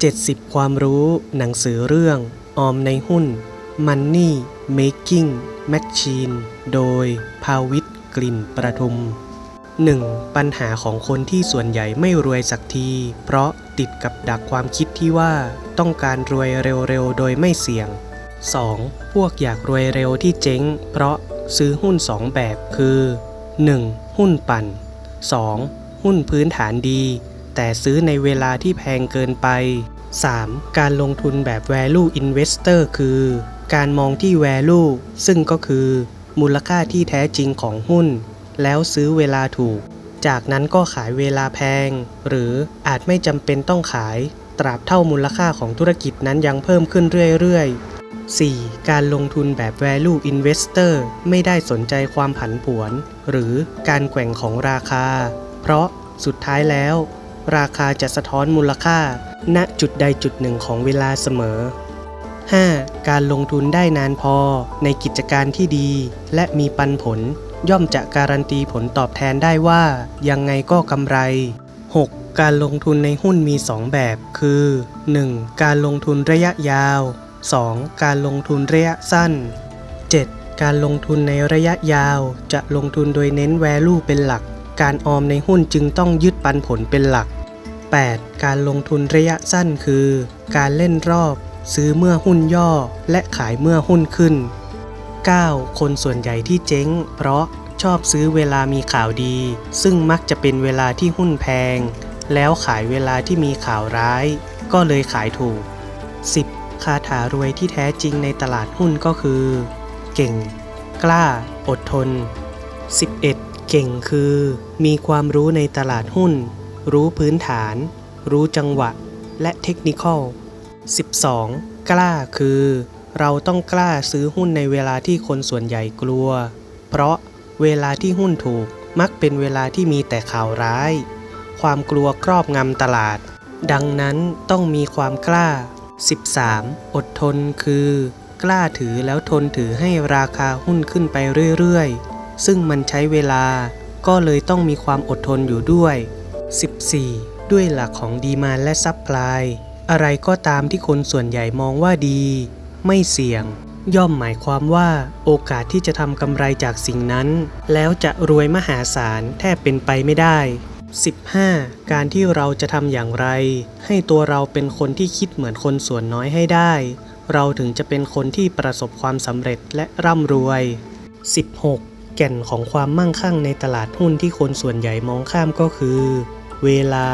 70 ความรู้หนังสือเรื่อง ออมในหุ้น Money Making Machine โดย ภาวิทกลิ่นประทุม 1. ปัญหาของคนที่ส่วนใหญ่ไม่รวยสักที เพราะติดกับดักความคิดที่ว่าต้องการรวยเร็วๆ โดยไม่เสี่ยง 2. พวกอยากรวยเร็วที่เจ๊ง เพราะซื้อหุ้น 2 แบบคือ 1. หุ้นปั่น 2. หุ้นพื้นฐานดี แต่ซื้อในเวลาที่แพงเกินไป 3. การลงทุนแบบ value investor คือ การมองที่ value ซึ่งก็คือ มูลค่าที่แท้จริงของหุ้น แล้วซื้อเวลาถูก จากนั้นก็ขายเวลาแพง หรืออาจไม่จำเป็นต้องขาย ตราบเท่ามูลค่าของธุรกิจนั้นยังเพิ่มขึ้นเรื่อยๆ 4. การลงทุนแบบ value investor ไม่ได้สนใจความผันผวน หรือการแกว่งของราคา เพราะสุดท้ายแล้ว ราคาจะสะท้อนมูลค่า ณจุดใดจุดหนึ่งของเวลาเสมอ 5. การลงทุนได้นานพอในกิจการที่ดี และมีปันผล ย่อมจะการันตีผลตอบแทนได้ว่า ยังไงก็กำไร 6. การลงทุนในหุ้นมี 2 แบบ คือ 1. การลงทุนระยะยาว 2. การลงทุนระยะสั้น 7. การลงทุนในระยะยาวจะลงทุนโดยเน้น value เป็นหลัก การออมในหุ้นจึงต้องยึดปันผลเป็นหลัก 8. การลงทุนระยะสั้นคือ การเล่นรอบ ซื้อเมื่อหุ้นย่อ และขายเมื่อหุ้นขึ้น 9. คนส่วนใหญ่ที่เจ๊ง เพราะชอบซื้อเวลามีข่าวดี ซึ่งมักจะเป็นเวลาที่หุ้นแพง แล้วขายเวลาที่มีข่าวร้าย ก็เลยขายถูก 10. คาถารวยที่แท้จริงในตลาดหุ้นก็คือ เก่ง กล้า อดทน 11. เก่งคือ มีความรู้ในตลาดหุ้น รู้พื้นฐาน รู้จังหวะ และเทคนิคอล 12. กล้าคือ เราต้องกล้าซื้อหุ้นในเวลาที่คนส่วนใหญ่กลัว เพราะเวลาที่หุ้นถูกมักเป็นเวลาที่มีแต่ข่าวร้าย ความกลัวครอบงำตลาด ดังนั้นต้องมีความกล้า 13. อดทนคือ กล้าถือแล้วทนถือให้ราคาหุ้นขึ้นไปเรื่อยๆ ซึ่งมันใช้เวลา ก็เลยต้องมีความอดทนอยู่ด้วย 14. ด้วยหลักของดีมานและซับพลาย อะไรก็ตามที่คนส่วนใหญ่มองว่าดี ไม่เสี่ยง ย่อมหมายความว่าโอกาสที่จะทำกำไรจากสิ่งนั้น แล้วจะรวยมหาศาลแทบเป็นไปไม่ได้ 15. การที่เราจะทำอย่างไร ให้ตัวเราเป็นคนที่คิดเหมือนคนส่วนน้อยให้ได้ เราถึงจะเป็นคนที่ประสบความสำเร็จและร่ำรวย 16. แก่นของความมั่งคั่งในตลาดหุ้นที่คนส่วนใหญ่มองข้ามก็คือ เวลา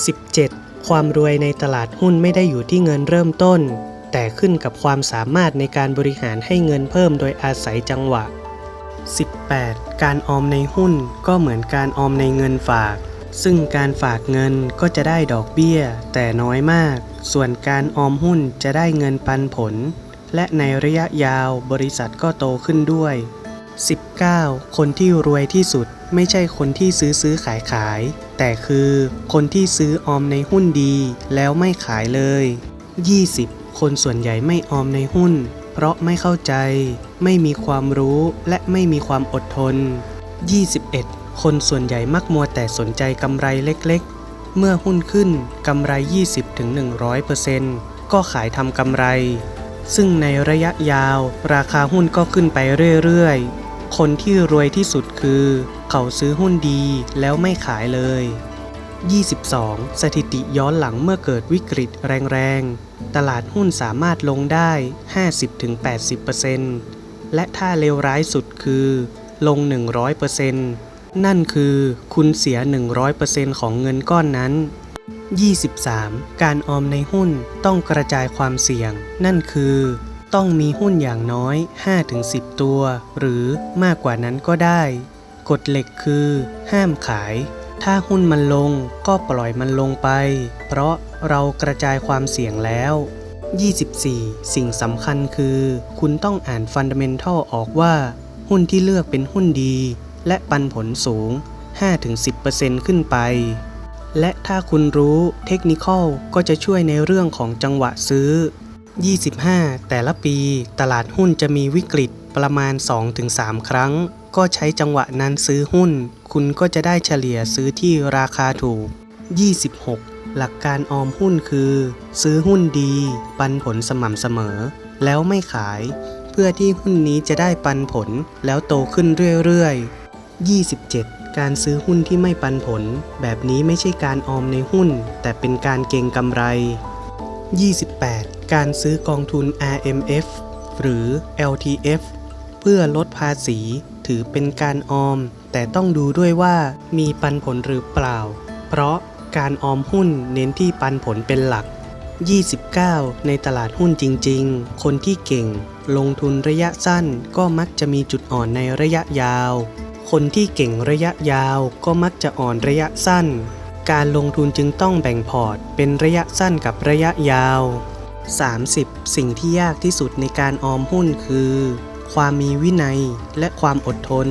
17. ความรวยในตลาดหุ้นไม่ได้อยู่ที่เงินเริ่มต้น แต่ขึ้นกับความสามารถในการบริหารให้เงินเพิ่มโดยอาศัยจังหวะ 18. การออมในหุ้นก็เหมือนการออมในเงินฝาก ซึ่งการฝากเงินก็จะได้ดอกเบี้ย แต่น้อยมาก ส่วนการออมหุ้นจะได้เงินปันผล และในระยะยาวบริษัทก็โตขึ้นด้วย 19. คนที่รวยที่สุดไม่ใช่คนที่ซื้อซื้อขายขาย แต่คือคนที่ซื้อออมในหุ้นดีแล้วไม่ขายเลย 20. คนส่วนใหญ่ไม่ออมในหุ้น เพราะไม่เข้าใจ ไม่มีความรู้และไม่มีความอดทน 21. คนส่วนใหญ่มักมัวแต่สนใจกำไรเล็กๆ เมื่อหุ้นขึ้นกำไร 20-100%ก็ขายทำกำไร ซึ่งในระยะยาว ราคาหุ้นก็ขึ้นไปเรื่อยๆ คนที่รวยที่สุดคือ เขาซื้อหุ้นดีแล้วไม่ขายเลย 22. สถิติย้อนหลังเมื่อเกิดวิกฤตแรงๆ ตลาดหุ้นสามารถลงได้ 50-80%และถ้าเลวร้ายสุดคือ ลง 100%นั่นคือคุณเสีย 100%ของเงินก้อนนั้น 23. การออมในหุ้นต้องกระจายความเสี่ยง นั่นคือ ต้องมีหุ้นอย่างน้อย 5-10 ตัว หรือมากกว่านั้นก็ได้ กฎเหล็กคือ ห้ามขาย ถ้าหุ้นมันลงก็ปล่อยมันลงไป เพราะเรากระจายความเสี่ยงแล้ว 24. สิ่งสำคัญคือ คุณต้องอ่านฟันดั m เมนทัลออกว่า หุ้นที่เลือกเป็นหุ้นดี และปันผลสูง 5-10%ขึ้นไปและถ้าคุณรู้เทคนิคอลก็จะช่วยในเรื่องของจังหวะซื้อ 25 แต่ละปีตลาดหุ้นจะมีวิกฤตประมาณ 2-3 ครั้ง ก็ใช้จังหวะนั้นซื้อหุ้น คุณก็จะได้เฉลี่ยซื้อที่ราคาถูก 26 หลักการออมหุ้นคือ ซื้อหุ้นดี ปันผลสม่ำเสมอ แล้วไม่ขาย เพื่อที่หุ้นนี้จะได้ปันผลแล้วโตขึ้นเรื่อยๆ 27การซื้อหุ้นที่ไม่ปันผล แบบนี้ไม่ใช่การออมในหุ้น แต่เป็นการเก็งกำไร 28 การซื้อกองทุน RMF หรือ LTF เพื่อลดภาษีถือเป็นการออม แต่ต้องดูด้วยว่ามีปันผลหรือเปล่า เพราะการออมหุ้นเน้นที่ปันผลเป็นหลัก 29 ในตลาดหุ้นจริงๆ คนที่เก่ง ลงทุนระยะสั้นก็มักจะมีจุดอ่อนในระยะยาว คนที่เก่งระยะยาวก็มักจะอ่อนระยะสั้น การลงทุนจึงต้องแบ่งพอร์ตเป็นระยะสั้นกับระยะยาว 30 สิ่งที่ยากที่สุดในการออมหุ้นคือ ความมีวินัยและความอดทน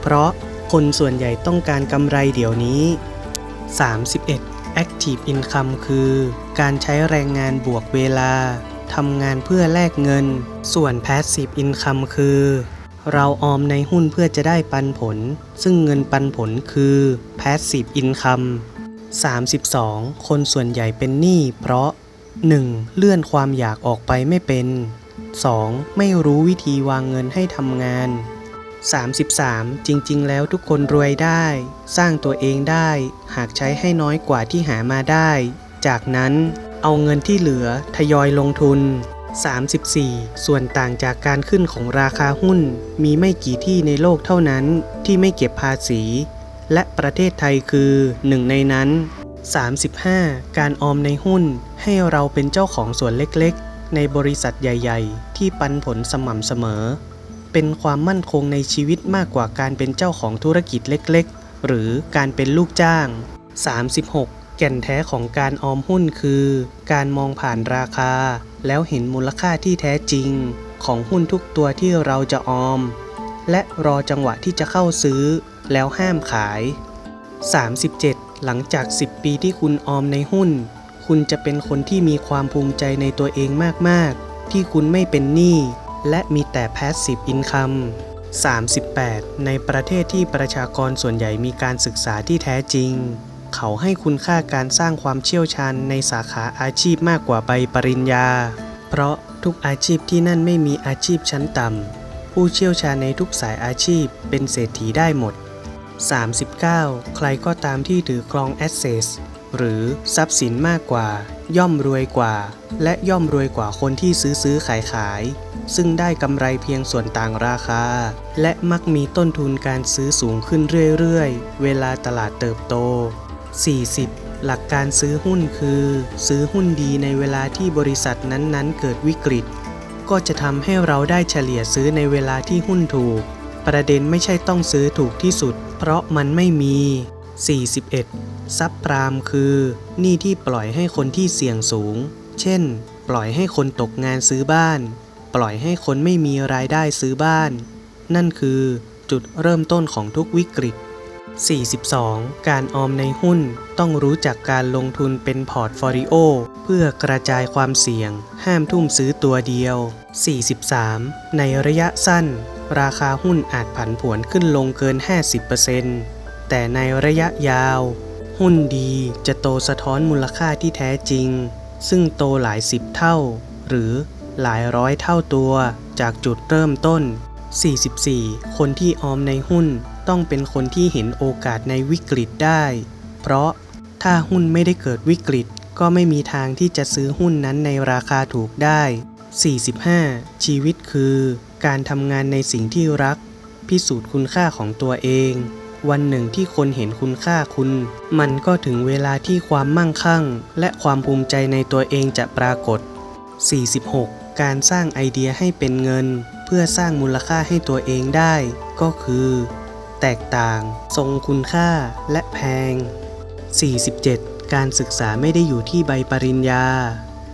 เพราะคนส่วนใหญ่ต้องการกำไรเดี๋ยวนี้ 31 Active Income คือ การใช้แรงงานบวกเวลาทำงานเพื่อแลกเงิน ส่วน Passive Income คือ เราออมในหุ้นเพื่อจะได้ปันผล ซึ่งเงินปันผลคือ Passive Income 32 คนส่วนใหญ่เป็นหนี้เพราะ 1. เลื่อนความอยากออกไปไม่เป็น 2. ไม่รู้วิธีวางเงินให้ทำงาน 33 จริง ๆ แล้วทุกคนรวยได้ สร้างตัวเองได้ หากใช้ให้น้อยกว่าที่หามาได้ จากนั้นเอาเงินที่เหลือทยอยลงทุน 34 ส่วนต่างจากการขึ้นของราคาหุ้น มีไม่กี่ที่ในโลกเท่านั้นที่ไม่เก็บภาษี และประเทศไทยคือหนึ่งในนั้น 35 การออมในหุ้นให้เราเป็นเจ้าของส่วนเล็กๆ ในบริษัทใหญ่ ๆ ที่ปันผลสม่ำเสมอ เป็นความมั่นคงในชีวิตมากกว่าการเป็นเจ้าของธุรกิจเล็กๆ หรือการเป็นลูกจ้าง 36 แก่นแท้ของการออมหุ้นคือ การมองผ่านราคา แล้วเห็นมูลค่าที่แท้จริง ของหุ้นทุกตัวที่เราจะออม และรอจังหวะที่จะเข้าซื้อ แล้วห้ามขาย 37 หลังจาก 10 ปีที่คุณออมในหุ้น คุณจะเป็นคนที่มีความภูมิใจในตัวเองมาก ๆ ที่คุณไม่เป็นหนี้และมีแต่ Passive Income 38 ในประเทศที่ประชากรส่วนใหญ่มีการศึกษาที่แท้จริง เขาให้คุณค่าการสร้างความเชี่ยวชาญในสาขาอาชีพมากกว่าใบปริญญา เพราะทุกอาชีพที่นั่นไม่มีอาชีพชั้นต่ำ ผู้เชี่ยวชาญในทุกสายอาชีพเป็นเศรษฐีได้หมด 39 ใครก็ตามที่ถือครอง Assets หรือทรัพย์สินมากกว่า ย่อมรวยกว่า และย่อมรวยกว่าคนที่ซื้อซื้อขายขาย ซึ่งได้กำไรเพียงส่วนต่างราคา และมักมีต้นทุนการซื้อสูงขึ้นเรื่อยๆ เวลาตลาดเติบโต 40 หลักการซื้อหุ้นคือ ซื้อหุ้นดีในเวลาที่บริษัทนั้นๆ เกิดวิกฤต ก็จะทำให้เราได้เฉลี่ยซื้อในเวลาที่หุ้นถูก ประเด็นไม่ใช่ต้องซื้อถูกที่สุด เพราะมันไม่มี 41 ซับพรามคือหนี้ที่ปล่อยให้คนที่เสี่ยงสูง เช่น ปล่อยให้คนตกงานซื้อบ้าน ปล่อยให้คนไม่มีรายได้ซื้อบ้าน นั่นคือจุดเริ่มต้นของทุกวิกฤต 42 การออมในหุ้นต้องรู้จักการลงทุนเป็นพอร์ตโฟลิโอเพื่อกระจายความเสี่ยง ห้ามทุ่มซื้อตัวเดียว 43 ในระยะสั้น ราคาหุ้นอาจผันผวนขึ้นลงเกิน 50%แต่ในระยะยาว หุ้นดีจะโตสะท้อนมูลค่าที่แท้จริง ซึ่งโตหลายสิบเท่า หรือหลายร้อยเท่าตัวจากจุดเริ่มต้น 44 คนที่ออมในหุ้นต้องเป็นคนที่เห็นโอกาสในวิกฤตได้ เพราะถ้าหุ้นไม่ได้เกิดวิกฤตก็ไม่มีทางที่จะซื้อหุ้นนั้นในราคาถูกได้ 45 ชีวิตคือ การทำงานในสิ่งที่รัก พิสูจน์คุณค่าของตัวเอง วันหนึ่งที่คนเห็นคุณค่าคุณ มันก็ถึงเวลาที่ความมั่งคั่ง และความภูมิใจในตัวเองจะปรากฏ 46 การสร้างไอเดียให้เป็นเงิน เพื่อสร้างมูลค่าให้ตัวเองได้ ก็คือ แตกต่าง ทรงคุณค่า และแพง 47 การศึกษาไม่ได้อยู่ที่ใบปริญญา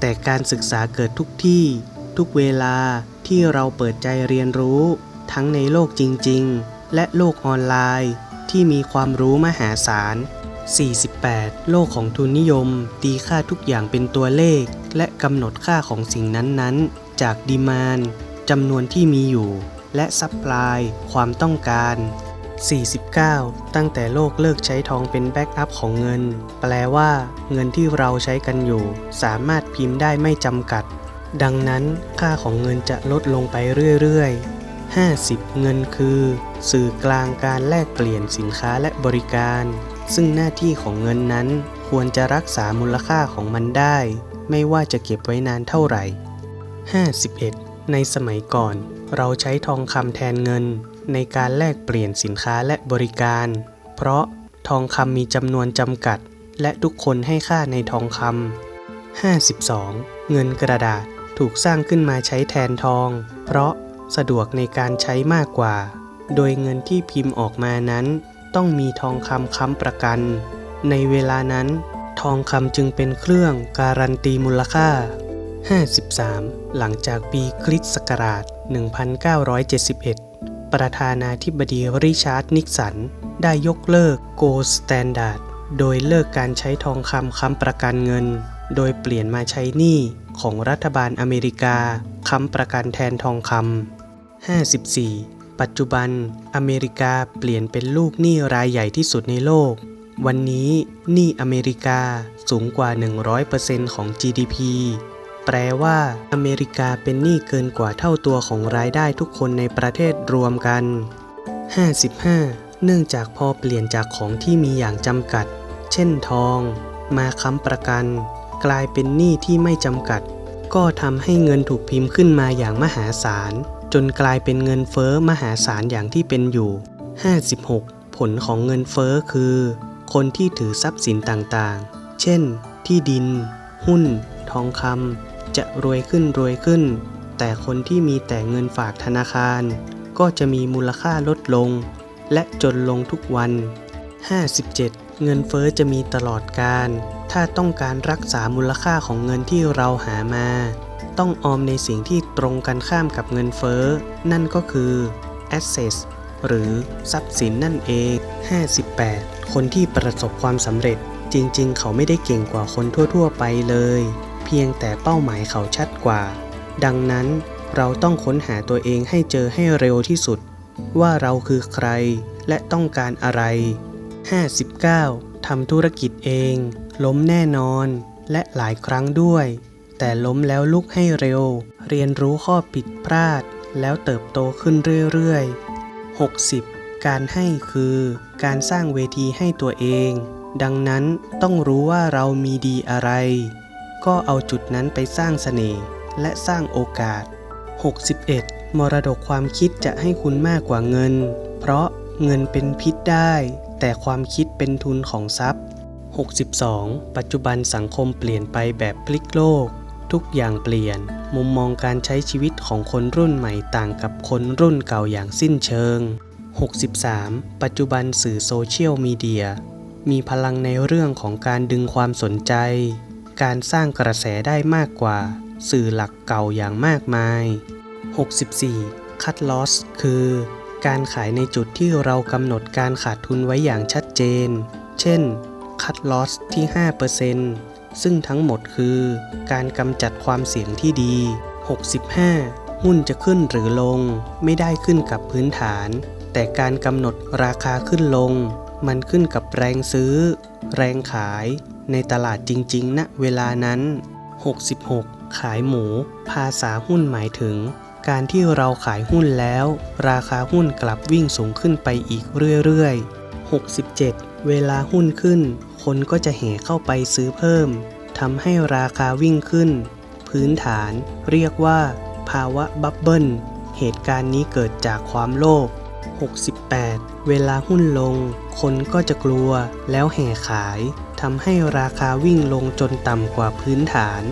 แต่การศึกษาเกิดทุกที่ ทุกเวลาที่เราเปิดใจเรียนรู้ ทั้งในโลกจริง ๆ และโลกออนไลน์ ที่มีความรู้มหาศาล 48 โลกของทุนนิยม ตีค่าทุกอย่างเป็นตัวเลข และกำหนดค่าของสิ่งนั้นๆ จากดีมานจำนวนที่มีอยู่ และซัพพลายความต้องการ 49 ตั้งแต่โลกเลิกใช้ทองเป็นแบ็กอัพของเงิน แปลว่า เงินที่เราใช้กันอยู่ สามารถพิมพ์ได้ไม่จำกัด ดังนั้นค่าของเงินจะลดลงไปเรื่อยๆ 50 เงินคือ สื่อกลางการแลกเปลี่ยนสินค้าและบริการ ซึ่งหน้าที่ของเงินนั้นควรจะรักษามูลค่าของมันได้ ไม่ว่าจะเก็บไว้นานเท่าไหร่ 51 ในสมัยก่อน เราใช้ทองคำแทนเงิน ในการแลกเปลี่ยนสินค้าและบริการ เพราะทองคำมีจำนวนจำกัด และทุกคนให้ค่าในทองคำ 52. เงินกระดาษ ถูกสร้างขึ้นมาใช้แทนทอง เพราะสะดวกในการใช้มากกว่า โดยเงินที่พิมพ์ออกมานั้นต้องมีทองคำค้ำประกัน ในเวลานั้น ทองคำจึงเป็นเครื่องการันตีมูลค่า 53 หลังจากปีคริสต์ศักราช 1971 ประธานาธิบดีริชาร์ดนิกสัน ได้ยกเลิก Gold Standard โดยเลิกการใช้ทองคำค้ำประกันเงิน โดยเปลี่ยนมาใช้หนี้ ของรัฐบาลอเมริกาค้ำประกันแทนทองคำ54 ปัจจุบัน อเมริกาเปลี่ยนเป็นลูกหนี้รายใหญ่ที่สุดในโลก วันนี้หนี้อเมริกาสูงกว่า 100%ของ GDP แปลว่า อเมริกาเป็นหนี้เกินกว่าเท่าตัวของรายได้ทุกคนในประเทศรวมกัน 55 เนื่องจากพอเปลี่ยนจากของที่มีอย่างจำกัด เช่นทอง มาค้ำประกัน กลายเป็นหนี้ที่ไม่จำกัด ก็ทำให้เงินถูกพิมพ์ขึ้นมาอย่างมหาศาล จนกลายเป็นเงินเฟ้อมหาศาลอย่างที่เป็นอยู่ 56 ผลของเงินเฟ้อคือ คนที่ถือทรัพย์สินต่างๆ เช่น ที่ดิน หุ้น ทองคำจะรวยขึ้นรวยขึ้น แต่คนที่มีแต่เงินฝากธนาคาร ก็จะมีมูลค่าลดลง และจนลงทุกวัน 57 เงินเฟ้อจะมีตลอดการ ถ้าต้องการรักษามูลค่าของเงินที่เราหามา ต้องออมในสิ่งที่ตรงกันข้ามกับเงินเฟ้อ นั่นก็คือ assets หรือทรัพย์สินนั่นเอง 58 คนที่ประสบความสำเร็จจริงๆ เขาไม่ได้เก่งกว่าคนทั่วๆ ไปเลย เพียงแต่เป้าหมายเขาชัดกว่า ดังนั้นเราต้องค้นหาตัวเองให้เจอให้เร็วที่สุด ว่าเราคือใครและต้องการอะไร 59. ทำธุรกิจเอง ล้มแน่นอนและหลายครั้งด้วย แต่ล้มแล้วลุกให้เร็ว เรียนรู้ข้อผิดพลาด แล้วเติบโตขึ้นเรื่อยๆ 60. การให้คือการสร้างเวทีให้ตัวเอง ดังนั้นต้องรู้ว่าเรามีดีอะไร ก็เอาจุดนั้นไปสร้างเสน่ห์และสร้างโอกาส 61. มรดกความคิดจะให้คุณมากกว่าเงิน เพราะเงินเป็นพิษได้ แต่ความคิดเป็นทุนของทรัพย์ 62. ปัจจุบันสังคมเปลี่ยนไปแบบพลิกโลก ทุกอย่างเปลี่ยน มุมมองการใช้ชีวิตของคนรุ่นใหม่ต่างกับคนรุ่นเก่าอย่างสิ้นเชิง 63. ปัจจุบันสื่อโซเชียลมีเดีย มีพลังในเรื่องของการดึงความสนใจ การสร้างกระแสได้มากกว่า สื่อหลักเก่าอย่างมากมาย 64. คัดลอส คือ การขายในจุดที่เรากำหนดการขาดทุนไว้อย่างชัดเจน เช่น คัดลอสที่ 5%ซึ่งทั้งหมดคือการกำจัดความเสี่ยงที่ดี 65. หุ้นจะขึ้นหรือลง ไม่ได้ขึ้นกับพื้นฐาน แต่การกำหนดราคาขึ้นลง มันขึ้นกับแรงซื้อ แรงขายในตลาดจริงๆณเวลานั้น 66 ขายหมู ภาษาหุ้นหมายถึง การที่เราขายหุ้นแล้ว ราคาหุ้นกลับวิ่งสูงขึ้นไปอีกเรื่อยๆ 67 เวลาหุ้นขึ้น คนก็จะแห่เข้าไปซื้อเพิ่มทำให้ราคาวิ่งขึ้น พื้นฐานเรียกว่า ภาวะบับเบิลเหตุการณ์นี้เกิดจากความโลภ68 เวลาหุ้นลง คนก็จะกลัวแล้วแห่ขายทำให้ราคาวิ่งลงจนต่ำกว่าพื้นฐาน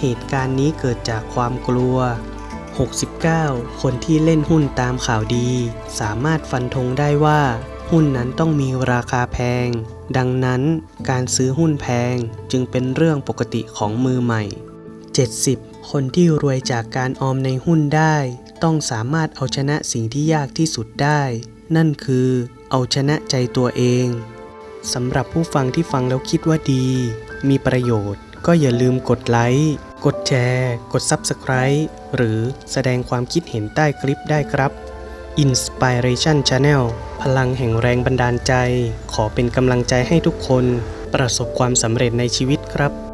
เหตุการณ์นี้เกิดจากความกลัว 69 คนที่เล่นหุ้นตามข่าวดี สามารถฟันธงได้ว่า หุ้นนั้นต้องมีราคาแพง ดังนั้นการซื้อหุ้นแพงจึงเป็นเรื่องปกติของมือใหม่ 70 คนที่รวยจากการออมในหุ้นได้ ต้องสามารถเอาชนะสิ่งที่ยากที่สุดได้ นั่นคือเอาชนะใจตัวเองสำหรับผู้ฟังที่ฟังแล้วคิดว่าดี มีประโยชน์ ก็อย่าลืมกดไลค์กดแชร์ กด Subscribe หรือแสดงความคิดเห็นใต้คลิปได้ครับ Inspiration Channel พลังแห่งแรงบันดาลใจ ขอเป็นกำลังใจให้ทุกคนประสบความสำเร็จในชีวิตครับ